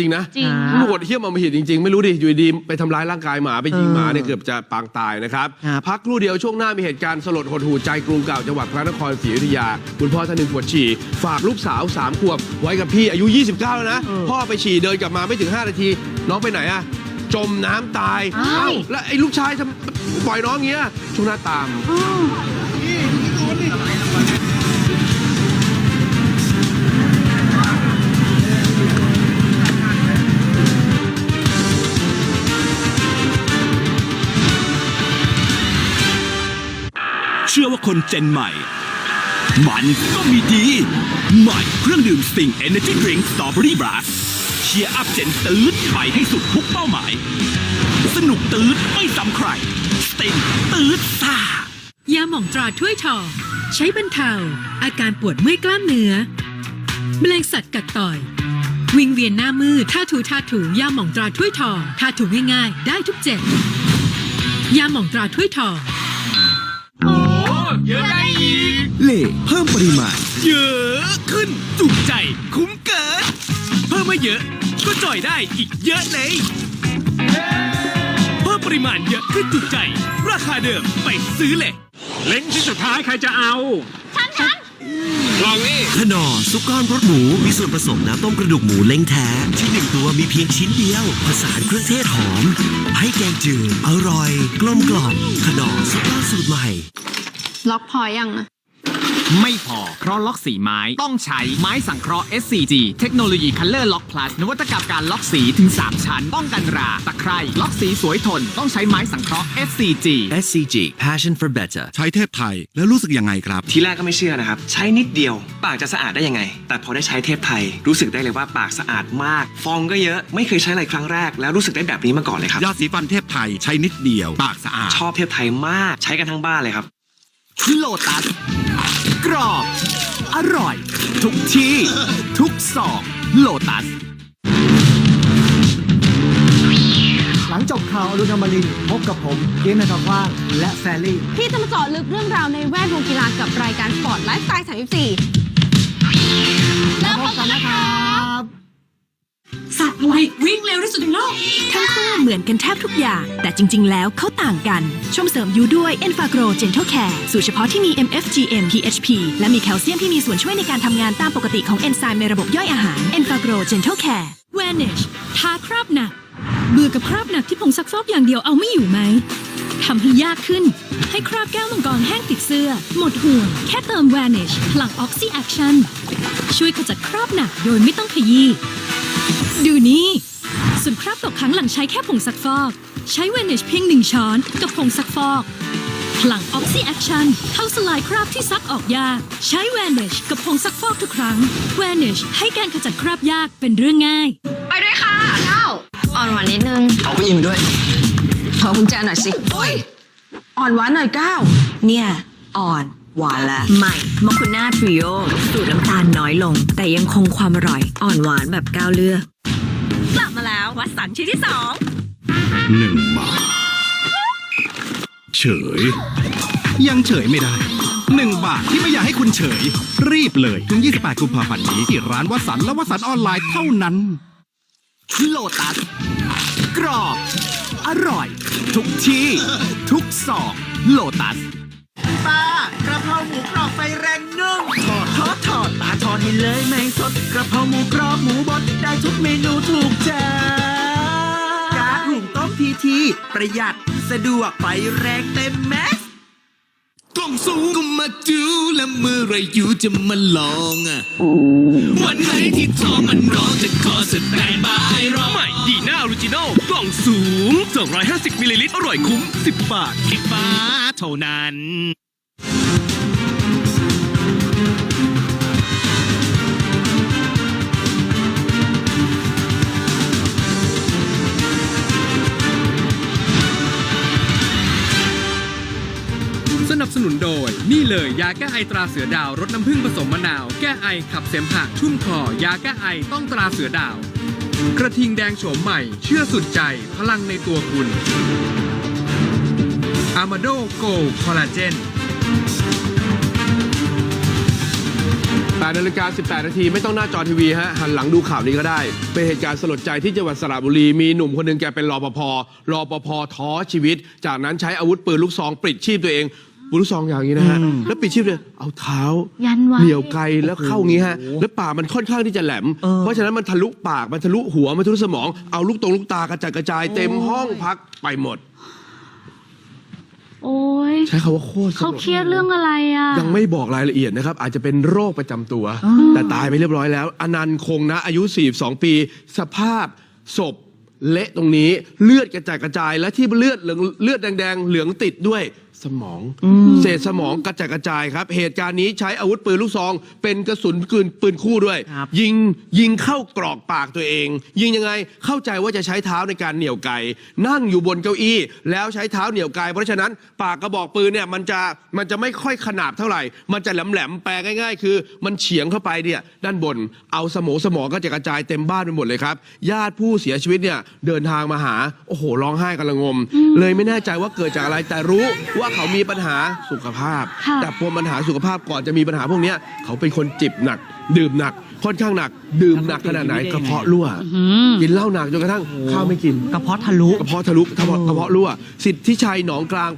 จริงนะจริงครับโหดเหี้ยมอมหิตจริง ๆ ไม่รู้ดิอยู่ดีๆไปทำร้ายร่างกายหมาไปยิงเออหมาเนี่ยเกือบจะปางตายนะครับ ครับ พักครู่เดียวช่วงหน้ามีเหตุการณ์สลดหดหูใจกรุงเก่าจังหวัดพระนครศรีอยุธยา คุณพ่อท่านหนึ่งปวดฉี่ ฝากลูกสาว3ขวบไว้กับพี่อายุ 29 แล้วนะ พ่อไปฉี่เดินกลับมาไม่ถึง 5 นาที น้องไปไหนอะจมน้ำตายอ้าว เอ้าแล้วไอ้ลูกชายทำปล่อยน้องอย่างเงี้ยช่วงหน้าตาม เชื่อว่าคนเจนใหม่ มันก็มีดี ใหม่เครื่องดื่มสติง Energy Drink Strawberry Blast เชียร์อัพเจนตืดไปให้สุดทุกเป้าหมาย สนุกตืดไม่ซ้ำใครสติงตืดซ่ายาหม่องตราถ้วยทองใช้บรรเทา อาการปวดเมื่อยกล้ามเนื้อแมลงสัตว์กัดต่อย วิงเวียนหน้ามืดท่าถูท่าถูยาหม่องตราถ้วยทองท่าถูง่ายๆ ได้ทุกเจ็บยาหม่องตราถ้วยทอง เล่เพิ่มปริมาณ เยอะขึ้นจุใจ คุ้มเกิน เพิ่มมาเยอะ ก็จ่อยได้อีกเยอะเลย เพิ่มปริมาณเยอะขึ้นจุใจ ราคาเดิมไปซื้อเลย เล้งที่สุดท้ายใครจะเอาลองนี่ขนอซุปก้อนรสหมู มีส่วนผสมน้ำต้มกระดูกหมูเล้งแท้ ที่หนึ่งตัวมีเพียงชิ้นเดียว ผสานเครื่องเทศหอม ให้แกงจืดอร่อย กลมกล่อมขนอซุปก้อนสูตรใหม่ ล็อกพอยังอะ ไม่พอ เพราะล็อกสีไม้ ต้องใช้ไม้สังเคราะห์ SCG เทคโนโลยี Color Lock Plus นวัตกรรมการล็อกสีถึง 3 ชั้น ป้องกันรา ตะไคร่ล็อกสีสวยทน ต้องใช้ไม้สังเคราะห์ SCG SCG Passion for Better ใช้เทพไทยแล้วรู้สึกยังไงครับ ทีแรกก็ไม่เชื่อนะครับ ใช้นิดเดียว ปากจะสะอาดได้ยังไง แต่พอได้ใช้เทพไทย รู้สึกได้เลยว่าปากสะอาดมาก ฟองก็เยอะ ไม่เคยใช้อะไรครั้งแรก แล้วรู้สึกได้แบบนี้มาก่อนเลยครับยาสีฟันเทพไทยใช้นิดเดียว ปากสะอาดชอบเทพไทยมาก ใช้กันทั้งบ้านเลยครับโลตัส กรอบ อร่อย ทุกที่ทุกซองโลตัส หลังจบข่าวอรุณอมรินทร์พบกับผมเกมนันทว่างและแฟรี่ ที่จะมาเจาะลึกเรื่องราวในแวดวงกีฬากับรายการสปอร์ตไลฟ์สไตล์ 34เริ่มพบกันนะครับ สัตว์อะไรวิ่งเร็วที่สุดในโลก ทั้งคู่เหมือนกันแทบทุกอย่าง แต่จริง ๆ แล้วเขาต่างกัน ชมเสริมยูด้วย e n f a g r o Gentle Care สูตรเฉพาะที่มี MFGM PHP และมีแคลเซียมที่มีส่วนช่วยในการทำงานตามปกติของเอนไซม์ในระบบย่อยอาหาร e n f a g r o Gentle Care Vanish ทาคราบหนักเบื่อกับคราบหนักที่ผงซักฟอกอย่างเดียวเอาไม่อยู่ไหมทำให้ยากขึ้น ให้คราบแก้วมังกรแห้งติดเสื้อ หมดห่วง แค่เติม Vanish พลัง Oxy Action ช่วยขจัดคราบหนักโดยไม่ต้องขยี้ ดูนี่ส่วนคราบตกค้างหลังใช้แค่ผงซักฟอก ใช้เวนิชเพียงหนึ่งช้อนกับผงซักฟอกพลังออกซิแอคชั่นเข้าสลายคราบที่ซักออกยาก ใช้เวนิชกับผงซักฟอกทุกครั้งเวนิชให้การขจัดคราบยากเป็นเรื่องง่าย ไปด้วยค่ะเก้าอ่อนหวานนิดนึงเอาไปยิงด้วยขอกุญแจหน่อยสิโอ้ยอ่อนหวานหน่อยก้าวเนี่ย อ่อน หวานละใหม่มอคุน่าทริโอสูตรน้ำตาลน้อยลง แต่ยังคงความอร่อยอ่อนหวานแบบก้าวเลือกกลับมาแล้ววัดสันชิ้นที่สองหนึ่งบาทเฉย ยังเฉยไม่ได้หนึ่งบาทที่ไม่อยากให้คุณเฉย รีบเลยถึง 28 กุมภาพันธ์นี้ ที่ร้านวัสันและวัสันออนไลน์เท่านั้นโลตัสกรอบ อร่อย ทุกที่ ทุกซองโลตัสป้าก ระเพราหมูกรอบไฟแรงนึ่งทอดทอดทอดตาทอดให้เลยไม่สดกระเพราหมูกรอบหมูบดได้ทุกเมนูถูกใจการหุงต้มทีทีประหยัดสะดวกไฟแรงเต็มแม็กซ์กล่องสูงก็มาดูแล้วเมื่อไรอยู่จะมาลองอะ วันไหนที่ท้องมันร้องจะขอสแตนบายรอใหม่ดีน่าออริจินอลกล่องสูง 250มิลลิลิตรอร่อยคุ้ม 10 บาทคิดฟ้าเท่านั้น สนับสนุนโดย นี่เลยยาแก้ไอตราเสือดาวรสน้ำผึ้งผสมมะนาว แก้ไอขับเสมหะชุ่มคอ ยาแก้ไอต้องตราเสือดาว กระทิงแดงโฉมใหม่ เชื่อสุดใจ พลังในตัวคุณอามาโดโกคอลลาเจน 8นาฬิกา18 นาทีไม่ต้องหน้าจอทีวีฮะหันหลังดูข่าวนี้ก็ได้ เป็นเหตุการณ์สลดใจที่จังหวัดสระบุรี มีหนุ่มคนหนึ่งแกเป็นรปภรปภท้อชีวิต จากนั้นใช้อาวุธปืนลูกซองปลิดชีพตัวเองปืนลูกซองอย่างนี้นะฮะแล้วปลิดชีพเลยเอาเท้ายันไว้เหนี่ยวไกลแล้วเข้างี้ฮะแล้วปากมันค่อนข้างที่จะแหลมเออเพราะฉะนั้นมันทะลุปากมันทะลุหัวมันทะลุสมองเอาลูกตรงลูกตากระจัดกระจายเต็มห้องพักไปหมด โอ้ยใช้คำว่าโคตรสลด เขาเครียดเรื่องอะไรอะ ยังไม่บอกรายละเอียดนะครับ อาจจะเป็นโรคประจำตัว แต่ตายไปเรียบร้อยแล้ว อนันต์คงนะ อายุ 42 ปี สภาพศพเละตรงนี้ เลือดกระจายกระจาย และที่เลือดเหลืองเลือดแดง ๆ เหลืองติดด้วยสมอง เศษสมองกระจายกระจายครับ เหตุการณ์นี้ใช้อาวุธปืนลูกซอง เป็นกระสุนปืนปืนคู่ด้วย ครับ ยิงยิงเข้ากรอกปากตัวเอง ยิงยังไงเข้าใจว่าจะใช้เท้าในการเหนี่ยวไกนั่งอยู่บนเก้าอี้ แล้วใช้เท้าเหนี่ยวไกเพราะฉะนั้นปากกระบอกปืนเนี่ยมันจะมันจะไม่ค่อยขนาบเท่าไหร่ มันจะแหลมๆแปลง่าย ๆ คือ มันเฉียงเข้าไปเนี่ยด้านบนเอาสมองสมองก็จะกระจายเต็มบ้านไปหมดเลยครับ ญาติผู้เสียชีวิตเนี่ยเดินทางมาหาโอ้โหร้องไห้กันละงม เลยไม่แน่ใจว่าเกิดจากอะไรแต่รู้ว่าเขามีปัญหาสุขภาพ ค่ะ แต่พอปัญหาสุขภาพก่อนจะมีปัญหาพวกเนี้ยเขาเป็นคนจิบหนัก ดื่มหนัก ค่อนข้างหนัก ดื่มหนักขนาดไหนกระเพาะรั่วกินเหล้าหนักจนกระทั่งข้าวไม่กินกระเพาะทะลุ กระเพาะทะลุกระเพาะกระเพาะรั่ว สิทธิชัยหนองกลาง